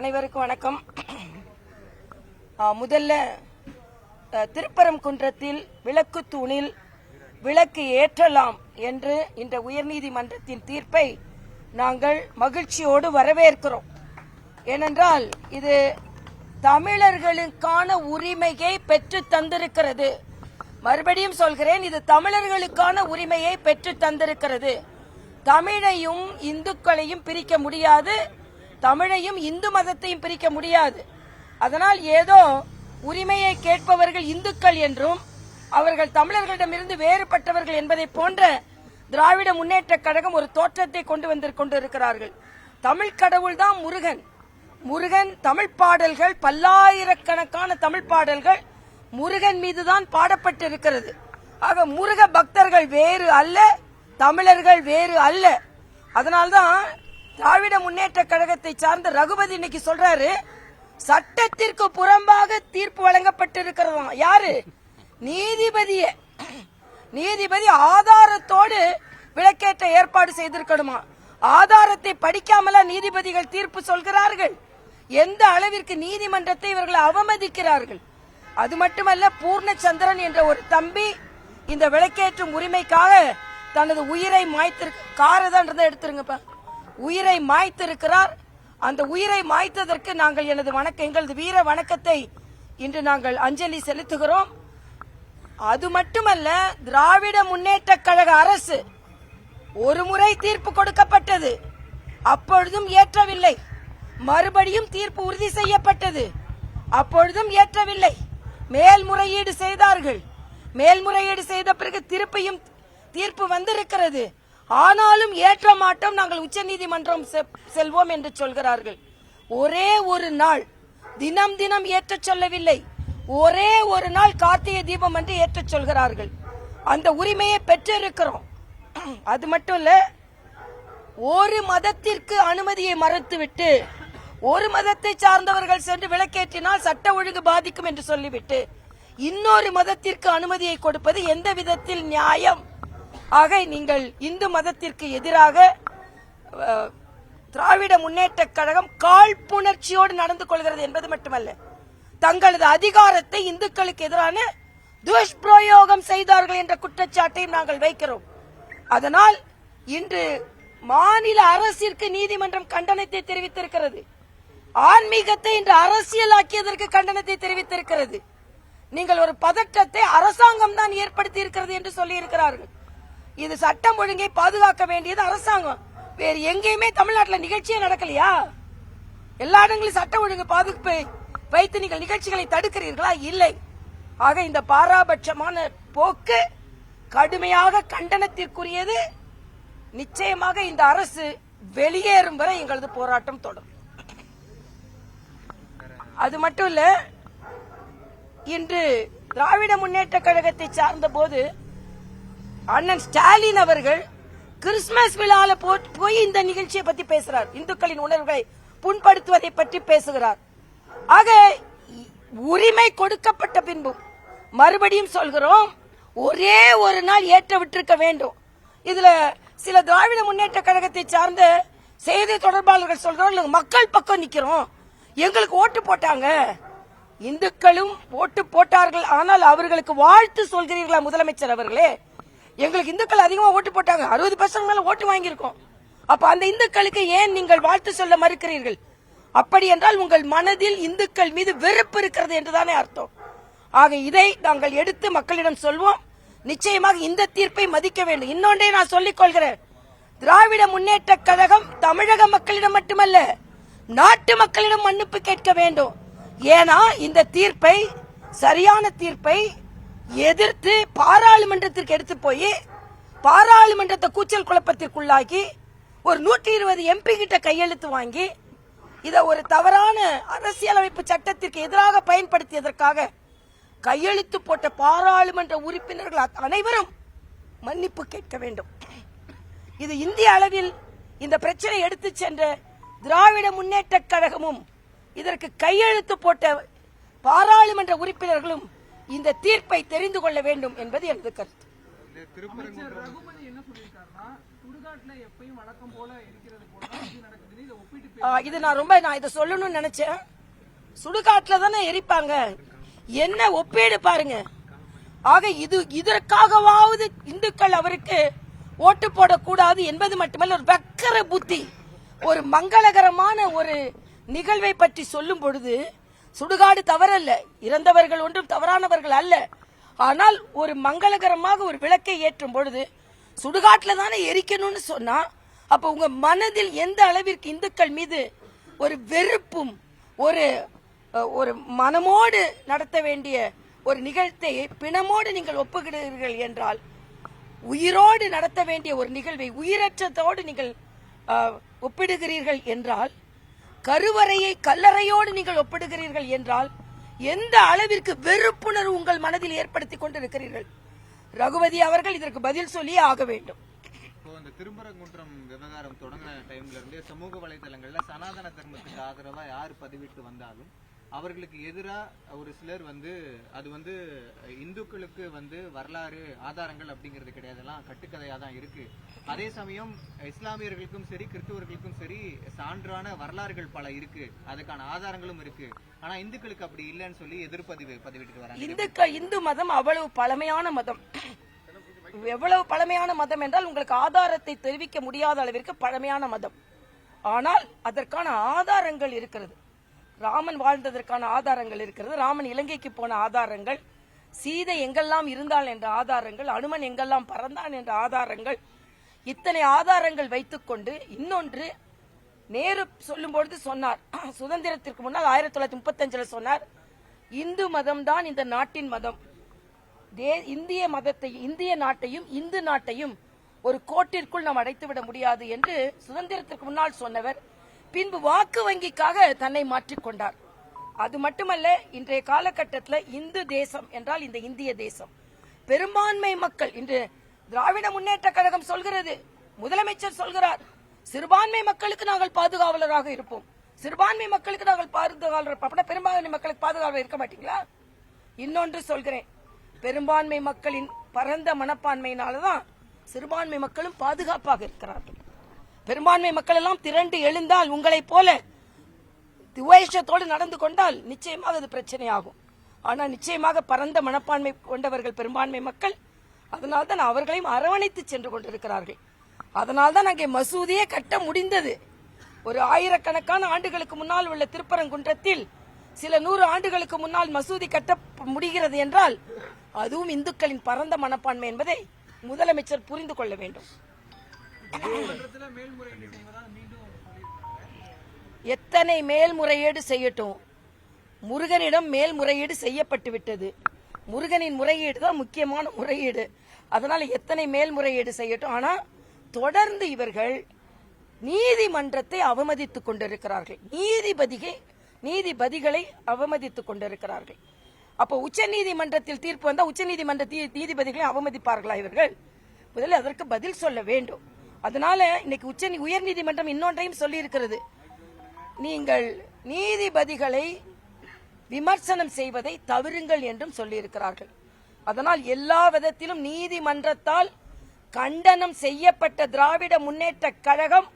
அனைவருக்கும் வணக்கம். முதல்ல திருப்பரங்குன்றத்தில் விளக்கு தூணில் விளக்கு ஏற்றலாம் என்று இந்த உயர்நீதிமன்றத்தின் தீர்ப்பை நாங்கள் மகிழ்ச்சியோடு வரவேற்கிறோம். ஏனென்றால் இது தமிழர்களுக்கான உரிமையை பெற்று தந்திருக்கிறது. மறுபடியும் சொல்கிறேன் இது தமிழர்களுக்கான உரிமையை பெற்று தந்திருக்கிறது. தமிழையும் இந்துக்களையும் பிரிக்க முடியாது. தமிழையும் இந்து மதத்தையும் பிரிக்க முடியாது. அதனால் ஏதோ உரிமையை கேட்பவர்கள் இந்துக்கள் என்றும் அவர்கள் தமிழர்களிடமிருந்து வேறுபட்டவர்கள் என்பதை போன்ற திராவிட முன்னேற்ற கழகம் ஒரு தோற்றத்தை கொண்டு வந்து கொண்டிருக்கிறார்கள். தமிழ் கடவுள்தான் முருகன். முருகன் தமிழ் பாடல்கள் பல்லாயிரக்கணக்கான தமிழ் பாடல்கள் முருகன் மீதுதான் பாடப்பட்டிருக்கிறது. ஆக முருக பக்தர்கள் வேறு அல்ல தமிழர்கள் வேறு அல்ல. அதனால்தான் திராவிட முன்னேற்ற கழகத்தை சார்ந்த ரகுபதி இன்னைக்கு சொல்றாரு சட்டத்திற்கு புறம்பாக தீர்ப்பு வழங்கப்பட்டிருக்கிறதாம் யாரு? நீதிபதிய. நீதிபதி ஆதாரத்தோடு விளக்கேற்ற ஏற்பாடு செய்திருக்கணுமா? ஆதாரத்தை படிக்காமல நீதிபதிகள் தீர்ப்பு சொல்கிறார்கள்? எந்த அளவிற்கு நீதிமன்றத்தை இவர்கள் அவமதிக்கிறார்கள்? அது மட்டுமல்ல பூர்ணச்சந்திரன் என்ற ஒரு தம்பி இந்த விளக்கேற்றும் உரிமைக்காக தனது உயிரை மாய்த்திருக்க காரை தான் இருந்தா எடுத்துருங்கப்பா. உயிரை மாய்த்திருக்கிறார். அந்த உயிரை மாய்த்ததற்கு நாங்கள் எனது வணக்கம் எங்களது வீர வணக்கத்தை இன்று நாங்கள் அஞ்சலி செலுத்துகிறோம். அது மட்டுமல்ல திராவிட முன்னேற்ற கழக அரசு ஒரு முறை தீர்ப்பு கொடுக்கப்பட்டது. அப்பொழுதும் ஏற்றவில்லை. மறுபடியும் தீர்ப்பு உறுதி செய்யப்பட்டது. அப்பொழுதும் ஏற்றவில்லை. மேல்முறையீடு செய்தார்கள். மேல்முறையீடு செய்த பிறகு திருப்பியும் தீர்ப்பு வந்திருக்கிறது. ஆனாலும் ஏற்ற மாட்டோம் நாங்கள் உச்சநீதிமன்றம் செ- செல்வோம் என்று சொல்கிறார்கள். ஒரே ஒரு நாள் தினம் தினம் ஏற்றச் சொல்லவில்லை. ஒரே ஒரு நாள் கார்த்திகை தீபம் என்று ஏற்றச் சொல்கிறார்கள். அந்த உரிமையை பெற்றிருக்கிறோம். அது மட்டும் இல்ல ஒரு மதத்திற்கு அனுமதியை மறுத்துவிட்டு ஒரு மதத்தை சார்ந்தவர்கள் சென்று விளக்கேற்றினால் சட்ட ஒழுங்கு பாதிக்கும் என்று சொல்லிவிட்டு இன்னொரு மதத்திற்கு அனுமதியை கொடுப்பது எந்த விதத்தில் நியாயம்? ஆக நீங்கள் இந்து மதத்திற்கு எதிராக திராவிட முன்னேற்ற கழகம் காழ்ப்புணர்ச்சியோடு நடந்து கொள்கிறது என்பது மட்டுமல்ல. தங்களது அதிகாரத்தை இந்துக்களுக்கு எதிரான துஷ்பிரயோகம் செய்தார்கள் என்ற குற்றச்சாட்டையும் நாங்கள் வைக்கிறோம். அதனால் இன்று மாநில அரசிற்கு நீதிமன்றம் கண்டனத்தை தெரிவித்திருக்கிறது. ஆன்மீகத்தை இன்று அரசியலாக்கியதற்கு கண்டனத்தை தெரிவித்திருக்கிறது. நீங்கள் ஒரு பதற்றத்தை அரசாங்கம் தான் ஏற்படுத்தி இருக்கிறது என்று சொல்லி இருக்கிறார்கள் இது சட்டம் ஒழுங்கை பாதுகாக்க வேண்டியது அரசாங்கம். வேறு எங்கேயுமே தமிழ்நாட்டில் நிகழ்ச்சியே நடக்கலையா? எல்லா இடங்களிலும் சட்ட ஒழுங்கு பாதுகாப்பு வைத்து நீங்கள் நிகழ்ச்சிகளை தடுக்கிறீர்களா? இல்லை. ஆக இந்த பாராபட்சமான போக்கு கடுமையாக கண்டனத்திற்குரியது. நிச்சயமாக இந்த அரசு வெளியேறும் வரை எங்களது போராட்டம் தொடரும். அது மட்டும் இல்ல இன்று திராவிட முன்னேற்ற கழகத்தை சார்ந்த போது அண்ணன் ஸ்டாலின் அவர்கள் கிறிஸ்துமஸ் விழால போ- போய் இந்த நிகழ்ச்சியை பத்தி பேசுறார். இந்துக்களின் உணர்வுகளை புண்படுத்துவதை பற்றி பேசுகிறார். ஆக உரிமை கொடுக்கப்பட்ட பின்பும் மறுபடியும் சொல்கிறோம் ஒரே ஒரு நாள் ஏற்ற விட்டிருக்க வேண்டும். இதுல சில திராவிட முன்னேற்ற கழகத்தை சார்ந்த செய்தி தொடர்பாளர்கள் சொல்றாங்க மக்கள் பக்கம் நிக்கிறோம். எங்களுக்கு ஓட்டு போட்டாங்க. இந்துக்களும் ஓட்டு போட்டார்கள் ஆனால் அவர்களுக்கு வாழ்த்து சொல்கிறீர்களா முதலமைச்சர் அவர்களே? எங்களுக்கு இந்துக்கள் அதிகமாக ஓட்டு போட்டாங்க. அறுபது பர்சன்ட் மேலே ஓட்டு வாங்கியிருக்கோம். அப்போ அந்த இந்துக்களுக்கு ஏன் நீங்கள் வாழ்த்து சொல்ல மறுக்கிறீர்கள்? அப்படி என்றால் உங்கள் மனதில் இந்துக்கள் மீது வெறுப்பு இருக்கிறது என்றுதானே அர்த்தம். ஆக இதை நாங்கள் எடுத்து மக்களிடம் சொல்வோம். நிச்சயமாக இந்த தீர்ப்பை மதிக்க வேண்டும். இன்னொன்றே நான் சொல்லிக் கொள்கிறேன். திராவிட முன்னேற்ற கழகம் தமிழக மக்களிடம் மட்டுமல்ல நாட்டு மக்களிடம் மன்னிப்பு கேட்க வேண்டும். ஏன்னா இந்த தீர்ப்பை சரியான தீர்ப்பை எதிர்த்து பாராளுமன்றத்திற்கு எடுத்து போய் பாராளுமன்றத்தை கூச்சல் குழப்பத்திற்குள்ளாக்கி ஒரு நூற்றி இருபது எம்பி கிட்ட கையெழுத்து வாங்கி இதை ஒரு தவறான அரசியலமைப்பு சட்டத்திற்கு எதிராக பயன்படுத்தியதற்காக கையெழுத்து போட்ட பாராளுமன்ற உறுப்பினர்கள் அனைவரும் மன்னிப்பு கேட்க வேண்டும். இது இந்திய அளவில் இந்த பிரச்சனை எடுத்து சென்ற திராவிட முன்னேற்ற கழகமும் இதற்கு கையெழுத்து போட்ட பாராளுமன்ற உறுப்பினர்களும் இந்த தீர்ப்பை தெரிந்து கொள்ள வேண்டும் என்பது எனது கருத்து. இது நான் ரொம்ப நான் இதை சொல்லணும்னு நினைச்சேன். சுடுகாட்டுல தானே எரிப்பாங்க. என்ன ஒப்பீடு பாருங்க. ஆக இது இதற்காகவாவது இந்துக்கள் அவருக்கு ஓட்டு போடக்கூடாது என்பது மட்டுமல்ல ஒரு வக்கர புத்தி ஒரு மங்களகரமான ஒரு நிகழ்வை பற்றி சொல்லும் பொழுது சுடுகாடு தவறல்ல. இறந்தவர்கள் ஒன்றும் தவறானவர்கள் அல்ல. ஆனால் ஒரு மங்களகரமாக ஒரு விளக்கை ஏற்றும் பொழுது சுடுகாட்டில் தானே எரிக்கணும்னு சொன்னா அப்போ உங்க மனதில் எந்த அளவிற்கு இந்துக்கள் மீது ஒரு வெறுப்பும் ஒரு ஒரு மனமோடு நடத்த வேண்டிய ஒரு நிகழ்த்தை பிணமோடு நீங்கள் ஒப்புகிறீர்கள் என்றால் உயிரோடு நடத்த வேண்டிய ஒரு நிகழ்வை உயிரற்றத்தோடு நீங்கள் ஒப்பிடுகிறீர்கள் என்றால் கருவறையை கல்லறையோடு நீங்கள் ஒப்பிடுகிறீர்கள் என்றால் எந்த அளவிற்கு வெறுப்புணர்வு உங்கள் மனதில் ஏற்படுத்தி கொண்டிருக்கிறீர்கள்? ரகுபதி அவர்கள் இதற்கு பதில் சொல்லியே ஆக வேண்டும். இப்போ இந்த திருப்பரங்குன்றம் விவகாரம் தொடங்கின டைம்ல இருந்தே சமூக வலைதளங்கள்ல சனாதன தர்மத்துக்கு ஆதரவா யார் பதிவிட்டு வந்தாலும் அவர்களுக்கு எதிராக ஒரு சிலர் வந்து அது வந்து இந்துக்களுக்கு வந்து வரலாறு ஆதாரங்கள் அப்படிங்கிறது கிடையாதெல்லாம் கட்டுக்கதையாக தான் இருக்கு. அதே சமயம் இஸ்லாமியர்களுக்கும் சரி கிறிஸ்துவர்களுக்கும் சரி சான்றான வரலாறுகள் பல இருக்கு. அதுக்கான ஆதாரங்களும் இருக்கு. ஆனா இந்துக்களுக்கு அப்படி இல்லைன்னு சொல்லி எதிர்ப்பதிவு பதிவிட்டு வராங்க. இந்துக்க இந்து மதம் அவ்வளவு பழமையான மதம். எவ்வளவு பழமையான மதம் என்றால் உங்களுக்கு ஆதாரத்தை தெரிவிக்க முடியாத அளவிற்கு பழமையான மதம். ஆனால் அதற்கான ஆதாரங்கள் இருக்கிறது. ராமன் வாழ்ந்ததற்கான ஆதாரங்கள் இருக்கிறது. ராமன் இலங்கைக்கு போன ஆதாரங்கள் சீதை எங்கெல்லாம் இருந்தாள் என்ற ஆதாரங்கள் அனுமன் எங்கெல்லாம் பறந்தான் என்ற ஆதாரங்கள் இத்தனை ஆதாரங்கள் வைத்துக்கொண்டு இன்னொன்று நேரு சொல்லும் பொழுது சொன்னார். சுதந்திரத்திற்கு முன்னால் ஆயிரத்தி தொள்ளாயிரத்தி முப்பத்தஞ்சுல சொன்னார் இந்து மதம் தான் இந்த நாட்டின் மதம். தே இந்திய மதத்தை இந்திய நாட்டையும் இந்து நாட்டையும் ஒரு கோட்டிற்குள் நாம் அடைத்துவிட முடியாது என்று சுதந்திரத்திற்கு முன்னால் சொன்னவர் பின்பு வாக்கு வங்கிக்காக தன்னை மாற்றிக்கொண்டார் அது மட்டுமல்ல இன்றைய காலகட்டத்தில் இந்து தேசம் என்றால் இந்த இந்திய தேசம். பெரும்பான்மை மக்கள் இன்று திராவிட முன்னேற்ற கழகம் சொல்கிறது முதலமைச்சர் சொல்கிறார் சிறுபான்மை மக்களுக்கு நாங்கள் பாதுகாவலராக இருப்போம். சிறுபான்மை மக்களுக்கு நாங்கள் பாதுகாவலர் அப்படின்னா பெரும்பான்மை மக்களுக்கு பாதுகாவலர் இருக்க மாட்டீங்களா? இன்னொன்று சொல்கிறேன் பெரும்பான்மை மக்களின் பரந்த மனப்பான்மையினாலதான் சிறுபான்மை மக்களும் பாதுகாப்பாக இருக்கிறார்கள். பெரும்பான்மை மக்கள் எல்லாம் திரண்டு எழுந்தால் உங்களைப் போல துவேஷத்தோடு நடந்து கொண்டால் நிச்சயமாக அது பிரச்சனையாகும். ஆனால் நிச்சயமாக பரந்த மனப்பான்மை கொண்டவர்கள் பெரும்பான்மை மக்கள் அதனால்தான் அவர்களையும் அரவணைத்து சென்று கொண்டிருக்கிறார்கள். அதனால்தான் அங்கே மசூதியே கட்ட முடிந்தது. ஒரு ஆயிரக்கணக்கான ஆண்டுகளுக்கு முன்னால் உள்ள திருப்பரங்குன்றத்தில் சில நூறு ஆண்டுகளுக்கு முன்னால் மசூதி கட்ட முடிகிறது என்றால் அதுவும் இந்துக்களின் பரந்த மனப்பான்மை என்பதை முதலமைச்சர் புரிந்து கொள்ள வேண்டும். எத்தனை மேல்முறையீடு செய்யட்டும். முருகனிடம் மேல்முறையீடு செய்யப்பட்டு விட்டது. முருகனின் முறையீடு தான் முக்கியமான முறையீடு. அதனால எத்தனை மேல்முறையீடு செய்யட்டும். ஆனா தொடர்ந்து இவர்கள் நீதிமன்றத்தை அவமதித்துக் கொண்டிருக்கிறார்கள். நீதிபதிகை நீதிபதிகளை அவமதித்துக் கொண்டிருக்கிறார்கள். அப்போ உச்ச நீதிமன்றத்தில் தீர்ப்பு வந்தா உச்ச நீதிமன்ற நீதிபதிகளை அவமதிப்பார்களா இவர்கள்? முதல்ல அதற்கு பதில் சொல்ல வேண்டும். அதனால இன்னைக்கு உச்ச உயர் நீதிமன்றம் இன்னொன்றையும் சொல்லி இருக்கிறது நீங்கள் நீதிபதிகளை விமர்சனம் செய்வதை தவிருங்கள் என்றும் சொல்லியிருக்கிறார்கள். அதனால் எல்லா விதத்திலும் நீதிமன்றத்தால் கண்டனம் செய்யப்பட்ட திராவிட முன்னேற்ற கழகம்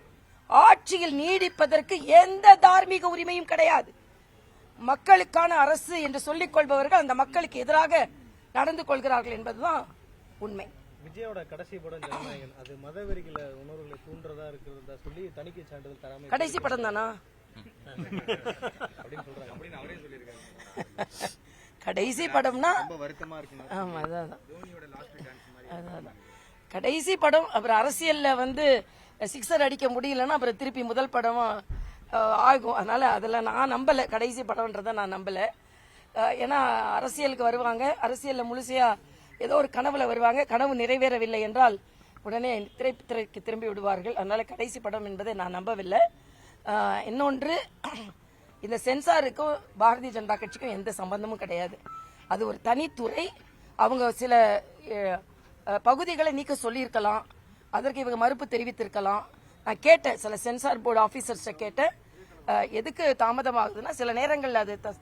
ஆட்சியில் நீடிப்பதற்கு எந்த தார்மீக உரிமையும் கிடையாது. மக்களுக்கான அரசு என்று சொல்லிக் கொள்பவர்கள் அந்த மக்களுக்கு எதிராக நடந்து கொள்கிறார்கள் என்பதுதான் உண்மை. விஜயோட கடைசி படம் ஜனநாயகன். அது மதவெறிகள உணர்வுகளை தூண்டுறதா இருக்கிறதா சொல்லி தணிக்கை சான்றிதழ் தராம கடைசி படம் தானா? அப்படின்னு சொல்றாங்க. அப்படின்னு அவரே சொல்லியிருக்காரு. கடைசி படம்னா ரொம்ப வருத்தமா இருக்குங்க ஆமா அதான் அதான். கடைசி படம் அப்புறம் அரசியல்ல வந்து சிக்ஸர் அடிக்க முடியலன்னா அப்புறம் திருப்பி முதல் படம் அஹ், ஆகும். அதனால அதெல்லாம் நான் நம்பல. கடைசி படம்ன்றதை நான் நம்பல. ஏன்னா அரசியலுக்கு வருவாங்க. அரசியல்ல முழுசையா ஏதோ ஒரு கனவுல வருவாங்க. கனவு நிறைவேறவில்லை என்றால் உடனே திரைத்துறைக்கு திரும்பி விடுவார்கள். அதனால கடைசி படம் என்பதை நான் நம்பவில்லை. இன்னொன்று இந்த சென்சாருக்கும் பாரதிய ஜனதா கட்சிக்கும் எந்த சம்பந்தமும் கிடையாது. அது ஒரு தனித்துறை. அவங்க சில பகுதிகளை நீக்க சொல்லியிருக்கலாம். அதற்கு இவங்க மறுப்பு தெரிவித்திருக்கலாம். நான் கேட்டேன் சில சென்சார் போர்டு ஆஃபீஸர்ஸை கேட்டேன். எதுக்கு தாமதமாகுதுன்னா சில நேரங்களில் அது த-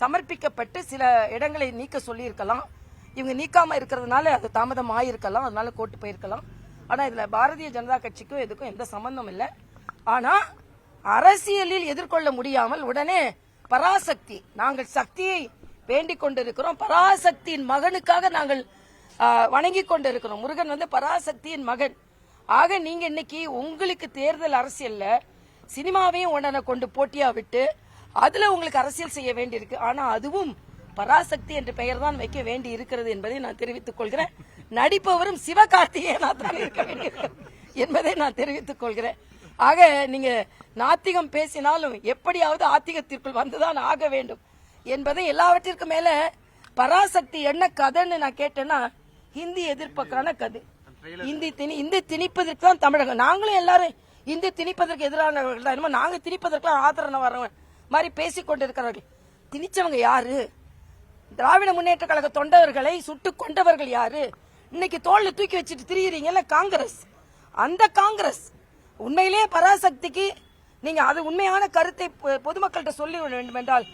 சமர்ப்பிக்கப்பட்டு சில இடங்களை நீக்க சொல்லியிருக்கலாம். இவங்க நீக்காம இருக்கிறதுனால அது தாமதம் ஆயிருக்கலாம் அதனால கோர்ட்டு போயிருக்கலாம். ஆனா இதுல பாரதிய ஜனதா கட்சிக்கும் எதுக்கும் எந்த சம்பந்தம் இல்லை. ஆனா அரசியலில் எதிர்கொள்ள முடியாமல் உடனே பராசக்தி நாங்கள் சக்தியை வேண்டிக் கொண்டிருக்கிறோம். பராசக்தியின் மகனுக்காக நாங்கள் வணங்கி கொண்டிருக்கிறோம். முருகன் வந்து பராசக்தியின் மகன். ஆக நீங்க இன்னைக்கு உங்களுக்கு தேர்தல் அரசியல்ல சினிமாவையும் உடனே கொண்டு போட்டியா விட்டு அதுல உங்களுக்கு அரசியல் செய்ய வேண்டியிருக்கு. ஆனா அதுவும் பராசக்தி என்ற பெயர் தான் வைக்க வேண்டி இருக்கிறது என்பதை நான் தெரிவித்துக் கொள்கிறேன். நடிப்பவரும் சிவகார்த்திகேயனா தான் இருக்க வேண்டியிருக்கிறது என்பதை நான் தெரிவித்துக் கொள்கிறேன். ஆக நீங்க நாத்திகம் பேசினாலும் எப்படியாவது ஆத்திகத்திற்குள் வந்துதான் ஆக வேண்டும் என்பதை எல்லாவற்றிற்கும் மேல பராசக்தி என்ன கதைன்னு நான் கேட்டேன்னா ஹிந்தி எதிர்ப்புக்கான கதை. இந்தி திணி இந்தி திணிப்பதற்கு தான் தமிழகம் நாங்களும் எல்லாரும் இந்தி திணிப்பதற்கு எதிரானவர்கள் தான். நாங்க திணிப்பதற்கெல்லாம் ஆதரவு வரவங்க மாதிரி பேசிக் கொண்டிருக்கிறார்கள் திணிச்சவங்க யாரு? திராவிட முன்னேற்ற கழக தொண்டவர்களை சுட்டு கொண்டவர்கள் யாரு? இன்னைக்கு தோல்ல தூக்கி வச்சுட்டு திரியிறீங்கல்ல காங்கிரஸ். அந்த காங்கிரஸ் உண்மையிலேயே பராசக்திக்கு நீங்க அது உண்மையான கருத்தை பொ- பொதுமக்கள்கிட்ட சொல்லி வேண்டும் என்றால்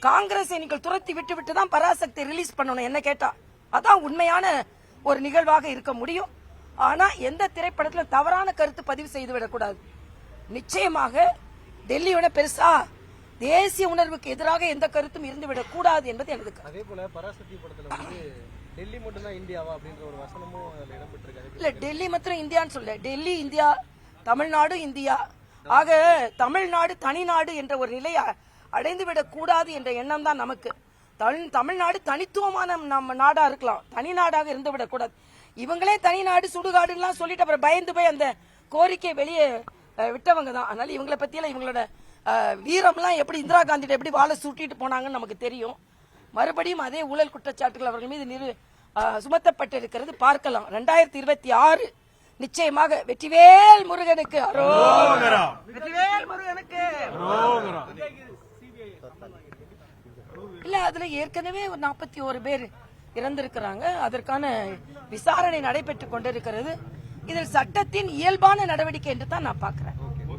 காங்கிரஸை நீங்கள் துரத்தி விட்டு விட்டு தான் பராசக்தி ரிலீஸ் பண்ணணும் என்ன கேட்டா. அதான் உண்மையான ஒரு நிகழ்வாக இருக்க முடியும். ஆனா எந்த திரைப்படத்திலும் தவறான கருத்து பதிவு செய்து விடக்கூடாது. நிச்சயமாக டெல்லியோட பெருசா தேசிய உணர்வுக்கு எதிராக எந்த கருத்தும் இருந்துவிடக் கூடாது என்பது எனது. அதே போல பராசக்தி படத்துல வந்து டெல்லி மட்டும்தான் இந்தியாவா அப்படின்ற ஒரு வசனமும் அதுல இடம்பெற்றிருக்கு. இல்ல டெல்லி மாத்திரம் இந்தியான்னு சொல்ல டெல்லி இந்தியா தமிழ்நாடு இந்தியா. ஆக தமிழ்நாடு தனிநாடு என்ற ஒரு நிலையை அடைந்து விடக் கூடாது என்ற எண்ணம் தான் நமக்கு. தமிழ் தமிழ்நாடு தனித்துவமான நம்ம நாடா இருக்கலாம். தனி நாடாக இருந்து விடக்கூடாது இவங்களே தனிநாடு சுடுகாடுலாம் சொல்லிட்டு அப்புறம் பயந்து போய் அந்த கோரிக்கை வெளியே விட்டவங்க தான். அதனால இவங்களை பத்தியெல்லாம் இவங்களோட வீரம்லாம் எப்படி இந்திரா காந்திட்ட எப்படி வாழை சுட்டிட்டு போனாங்கன்னு நமக்கு தெரியும். மறுபடியும் அதே ஊழல் குற்றச்சாட்டுகள் அவர்கள் மீது நிறு சுமத்தப்பட்டிருக்கிறது. பார்க்கலாம். ரெண்டாயிரத்தி இருபத்தி ஆறு நிச்சயமாக வெற்றிவேல் முருகனுக்கு. வெற்றிவேல் முருகனுக்கு. இல்ல அதுல ஏற்கனவே ஒரு நாற்பத்தி ஒரு பேர் இறந்திருக்கிறாங்க. அதற்கான விசாரணை நடைபெற்றுக் கொண்டிருக்கிறது. இதில் சட்டத்தின் இயல்பான நடவடிக்கை என்று தான் நான் பார்க்கிறேன்.